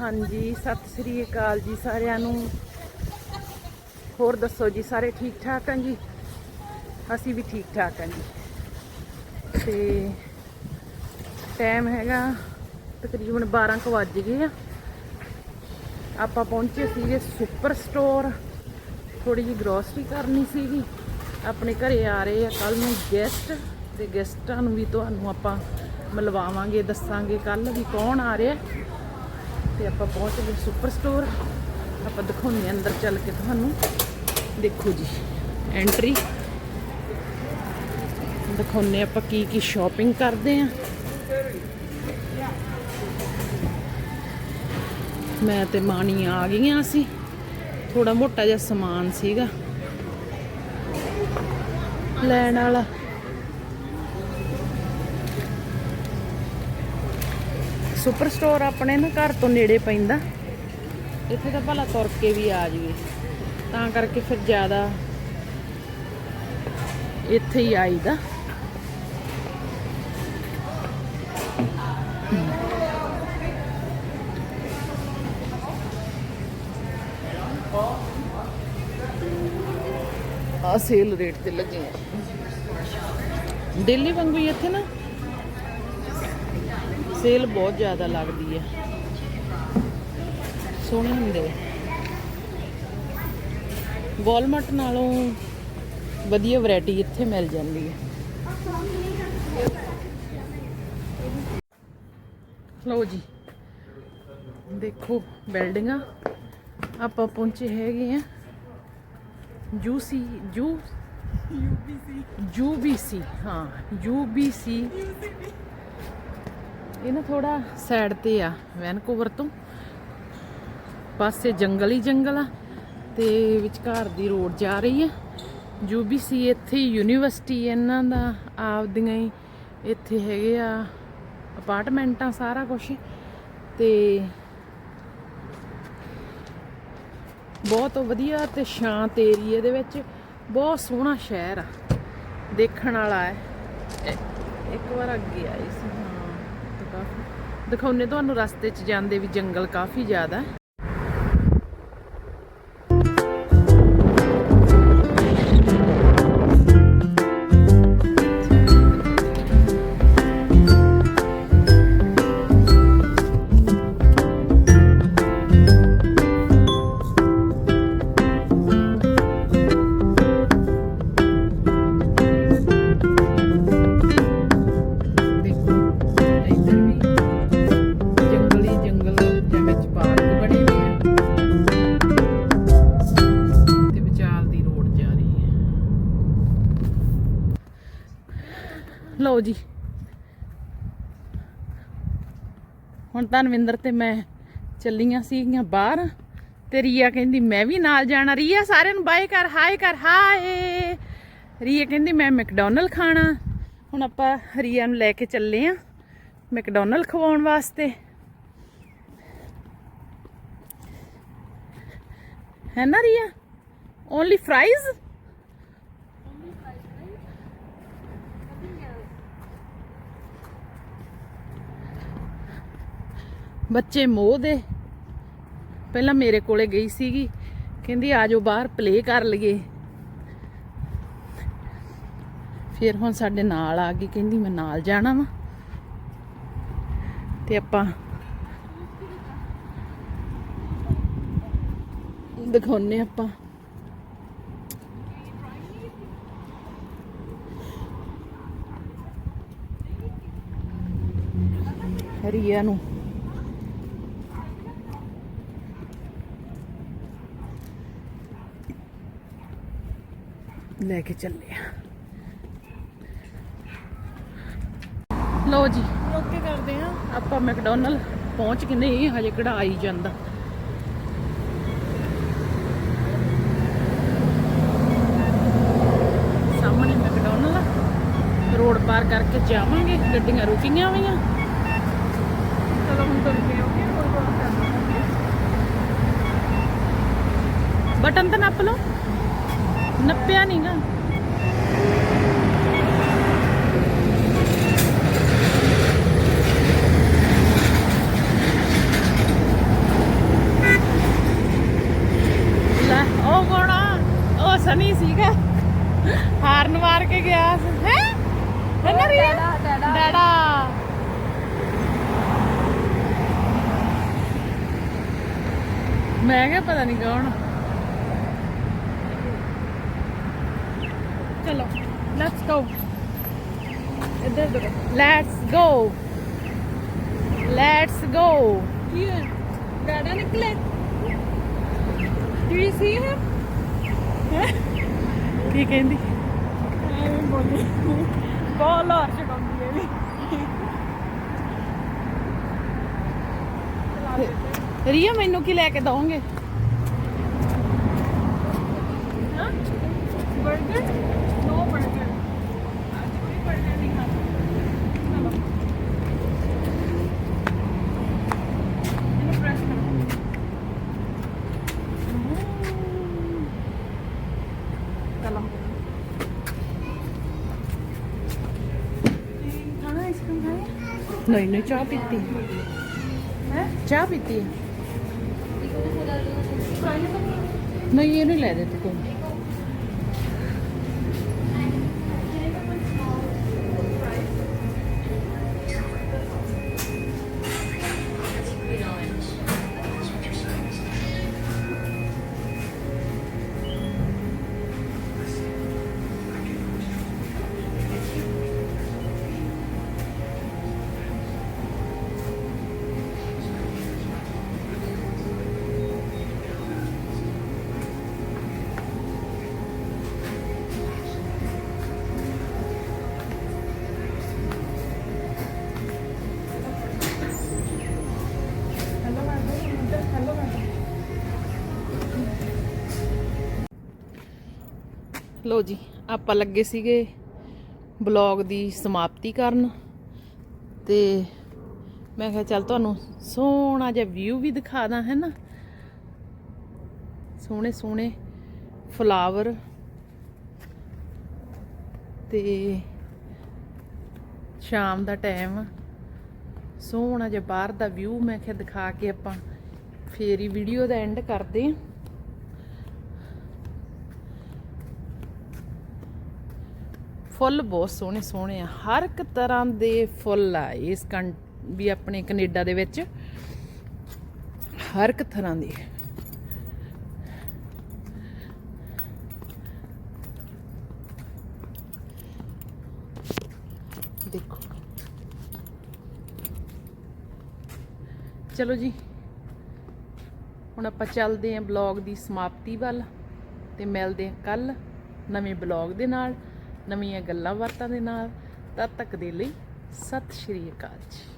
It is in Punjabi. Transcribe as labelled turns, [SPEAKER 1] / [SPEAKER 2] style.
[SPEAKER 1] ਹਾਂਜੀ, ਸਤਿ ਸ੍ਰੀ ਅਕਾਲ ਜੀ ਸਾਰਿਆਂ ਨੂੰ। ਹੋਰ ਦੱਸੋ ਜੀ, ਸਾਰੇ ਠੀਕ ਠਾਕ ਆ ਜੀ? ਅਸੀਂ ਵੀ ਠੀਕ ਠਾਕ ਆ ਜੀ। ਤੇ ਟਾਈਮ ਹੈਗਾ ਤਕਰੀਬਨ 12 ਕੁ ਵੱਜ ਗਏ ਆ। ਆਪਾਂ ਪਹੁੰਚੇ ਸੀਗੇ ਸੁਪਰ ਸਟੋਰ ਥੋੜੀ ਜਿਹੀ ਗਰੋਸਰੀ ਕਰਨੀ ਸੀਗੀ। ਆਪਣੇ ਘਰੇ ਆ ਰਹੇ ਆ ਕੱਲ ਨੂੰ ਗੈਸਟ ਤੇ ਗੈਸਟਾਂ ਨੂੰ ਵੀ ਤੁਹਾਨੂੰ ਆਪਾਂ ਮਿਲਵਾਵਾਂਗੇ, ਦੱਸਾਂਗੇ ਕੱਲ ਵੀ ਕੌਣ ਆ ਰਿਹਾ। ਤੇ ਆਪਾਂ ਪਹੁੰਚ ਗਏ ਸੁਪਰ ਸਟੋਰ। ਆਪਾਂ ਦਿਖਾਉਂਦੇ ਹਾਂ ਅੰਦਰ ਚੱਲ ਕੇ ਤੁਹਾਨੂੰ। ਦੇਖੋ ਜੀ ਐਂਟਰੀ ਦਿਖਾਉਂਦੇ ਆਪਾਂ ਕੀ ਕੀ ਸ਼ਾਪਿੰਗ ਕਰਦੇ ਆ ਮੈਂ ਤੇ ਮਾਣੀ ਆ ਗਈਆਂ ਸੀ। ਥੋੜਾ ਮੋਟਾ ਜਿਹਾ ਸਮਾਨ ਸੀਗਾ। ਲੈਣ ਵਾਲਾ ਸੁਪਰ ਸਟੋਰ ਆਪਣੇ ਨਾ ਘਰ ਤੋਂ ਨੇੜੇ ਪੈਂਦਾ। ਇੱਥੇ ਤਾਂ ਭਲਾ ਤੁਰ ਕੇ ਵੀ ਆ ਜਵੇ ਤਾਂ ਕਰਕੇ ਫਿਰ ਜ਼ਿਆਦਾ ਇੱਥੇ ਹੀ ਆਈਦਾ। ਆ ਸੇਲ ਰੇਟ ਤੇ ਲੱਗੇ ਆ। ਦਿੱਲੀ ਵਾਂਗੂ ਹੀ ਇੱਥੇ ਨਾ। ਸੇਲ ਬਹੁਤ ਜ਼ਿਆਦਾ ਲੱਗਦੀ ਹੈ। ਸੋਹਣੇ ਹੁੰਦੇ ਆ। ਵਾਲਮਾਰਟ ਨਾਲੋਂ ਵਧੀਆ ਵੈਰਾਈਟੀ ਇੱਥੇ ਮਿਲ ਜਾਂਦੀ ਹੈ। ਲਓ ਜੀ। ਦੇਖੋ ਬਿਲਡਿੰਗਾਂ। ਆਪਾਂ ਪਹੁੰਚੇ ਹੈਗੇ ਆ ਯੂਸੀ ਯੂ ਯੂਬੀਸੀ ਹਾਂ। ਯੂਬੀਸੀ ਇਹ ਨਾ ਥੋੜਾ ਸਾਈਡ ਤੇ ਆ ਵੈਨਕੂਵਰ ਤੋਂ। ਪਾਸੇ ਜੰਗਲ ਹੀ ਜੰਗਲ ਆ ਤੇ ਵਿਚਕਾਰ ਦੀ ਰੋਡ ਜਾ ਰਹੀ ਹੈ ਯੂਬੀਸੀ ਇੱਥੇ ਯੂਨੀਵਰਸਿਟੀ ਇਹਨਾਂ ਦਾ, ਆਪਦੀਆਂ ਹੀ ਇੱਥੇ ਹੈਗੇ ਆ ਅਪਾਰਟਮੈਂਟਾਂ ਸਾਰਾ ਕੁਝ ਤੇ ਬਹੁਤ ਵਧੀਆ ਤੇ ਸ਼ਾਂਤ ਏਰੀਏ ਦੇ ਵਿੱਚ ਬਹੁਤ ਸੋਹਣਾ ਸ਼ਹਿਰ ਆ। ਦੇਖਣ ਵਾਲਾ ਹੈ। ਇੱਕ ਵਾਰ ਅੱਗੇ ਆਈ ਸੀ। ਦਿਖਾਉਨੇ ਤੁਹਾਨੂੰ ਰਸਤੇ 'ਚ ਜਾਂਦੇ ਵੀ ਜੰਗਲ ਕਾਫੀ ਜ਼ਿਆਦਾ ਲਓ ਜੀ। ਹੁਣ ਧਨਵਿੰਦਰ ਤੇ ਮੈਂ ਚੱਲੀਆਂ ਸੀਗੀਆਂ ਬਾਹਰ। ਤੇ ਰੀਆ ਕਹਿੰਦੀ, ਮੈਂ ਵੀ ਨਾਲ ਜਾਣਾ। ਰੀਆ ਸਾਰਿਆਂ ਨੂੰ ਬਾਏ ਕਰ, ਹਾਏ ਕਰ, ਹਾਏ। ਰੀਆ ਕਹਿੰਦੀ, ਮੈਂ ਮੈਕਡੋਨਲ ਖਾਣਾ। ਹੁਣ ਆਪਾਂ ਰੀਆ ਨੂੰ ਲੈ ਕੇ ਚੱਲੇ ਆ ਮੈਕਡੋਨਲ ਖਵਾਉਣ ਵਾਸਤੇ। ਹੈ ਨਾ ਰੀਆ? ਓਨਲੀ ਫਰਾਈਜ਼ ਬੱਚੇ ਮੋਹ ਦੇ। ਪਹਿਲਾਂ ਮੇਰੇ ਕੋਲੇ ਗਈ ਸੀਗੀ। ਕਹਿੰਦੀ ਆਜੋ ਬਾਹਰ ਪਲੇ ਕਰ ਲਈਏ। ਫਿਰ ਹੁਣ ਸਾਡੇ ਨਾਲ ਆ ਗਈ। ਕਹਿੰਦੀ, ਮੈਂ ਨਾਲ ਜਾਣਾ ਵਾ। ਤੇ ਆਪਾਂ ਦਿਖਾਉਨੇ ਆਪਾਂ। ਰੀਆ ਨੂੰ। ਲੈ ਕੇ ਚੱਲੇ ਆ। ਲਓ ਜੀ ਓਕੇ ਕਰਦੇ ਆ। ਆਪਾਂ ਮੈਕਡੋਨਲ ਪਹੁੰਚ ਕੇ ਨਹੀਂ ਹਜੇ ਕਿਹੜਾ ਆਈ ਜਾਂਦਾ। ਸਾਹਮਣੇ ਮੈਕਡੋਨਲ ਰੋਡ ਪਾਰ ਕਰਕੇ ਜਾਵਾਂਗੇ ਗੱਡੀਆਂ ਰੁਕੀਆਂ ਹੋਈਆਂ। ਚਲੋ ਹੁਣ ਤੁਰ ਕੇ ਬਟਨ ਤਾਂ ਨੱਪ ਲਓ। ਨੱਪਿਆ ਨਹੀਂਗਾ ਸਨੀ ਸੀਗਾ। ਹਾਰਨ ਮਾਰ ਕੇ ਗਿਆ ਹੈ? ਹਨਾ ਰੀਆ ਡਾੜਾ ਮੈਂ ਕਿਹਾ ਪਤਾ ਨਹੀਂ ਕੌਣ ਚਲੋ ਲੈਟਸ ਗੋ
[SPEAKER 2] ਇੱਧਰ ਇੱਧਰ
[SPEAKER 1] ਲੈਟਸ ਗੋ ਲੈਟਸ ਗੋ
[SPEAKER 2] ਕੀ ਹੈ ਡੈਡਾ ਨਿਕਲੇ ਕੀ ਸੀ ਹੈ?
[SPEAKER 1] ਕੀ ਕਹਿੰਦੀ?
[SPEAKER 2] ਐਵੇਂ ਬੋਲੀ। ਬਹੁਤ ਲਾਰ ਚਕਾਉਂਦੀ ਹੈ ਵੀ
[SPEAKER 1] ਰੀਆ ਮੈਨੂੰ ਕੀ ਲੈ ਕੇ ਦਵੋਗੇ
[SPEAKER 2] ਨਹੀਂ
[SPEAKER 1] ਨਹੀਂ ਚਾਹ ਪੀਤੀ
[SPEAKER 2] ਹੈ
[SPEAKER 1] ਚਾਹ ਪੀਤੀ ਨਹੀਂ ਇਹਨੂੰ ਹੀ ਲੈ ਦੇ ਤੂੰ ਕੋਈ ਲੋ ਜੀ, ਆਪਾਂ ਲੱਗੇ ਸੀਗੇ ਬਲੌਗ ਦੀ ਸਮਾਪਤੀ ਕਰਨ ਤੇ ਮੈਂ ਕਿਹਾ ਚੱਲ ਤੁਹਾਨੂੰ ਸੋਹਣਾ ਜਿਹਾ ਵਿਊ ਵੀ ਦਿਖਾ ਦਾਂ, ਹੈ ਨਾ? ਸੋਹਣੇ ਸੋਹਣੇ ਫਲਾਵਰ ਤੇ ਸ਼ਾਮ ਦਾ ਟਾਈਮ ਸੋਹਣਾ ਜਿਹਾ ਬਾਹਰ ਦਾ ਵਿਊ ਮੈਂ ਕਿਹਾ ਦਿਖਾ ਕੇ ਆਪਾਂ ਫੇਰ ਹੀ ਵੀਡੀਓ ਦਾ ਐਂਡ ਕਰਦੇ ਹਾਂ ਫੁੱਲ ਬਹੁਤ ਸੋਹਣੇ ਸੋਹਣੇ ਆ। ਹਰ ਇੱਕ ਤਰ੍ਹਾਂ ਦੇ ਫੁੱਲ ਆ ਇਸ ਕੰ, ਵੀ ਆਪਣੇ ਕੈਨੇਡਾ ਦੇ ਵਿੱਚ। ਹਰ ਇੱਕ ਤਰ੍ਹਾਂ ਦੇ। ਦੇਖੋ। ਚਲੋ ਜੀ। ਹੁਣ ਆਪਾਂ ਚੱਲਦੇ ਆਂ ਬਲੌਗ ਦੀ ਸਮਾਪਤੀ ਵੱਲ ਤੇ ਮਿਲਦੇ ਆਂ ਕੱਲ ਨਵੇਂ ਬਲੌਗ ਦੇ ਨਾਲ। ਨਵੀਆਂ ਗੱਲਾਂ ਬਾਤਾਂ ਦੇ ਨਾਲ ਤਦ ਤੱਕ ਦੇ ਲਈ ਸਤਿ ਸ਼੍ਰੀ ਅਕਾਲ ਜੀ।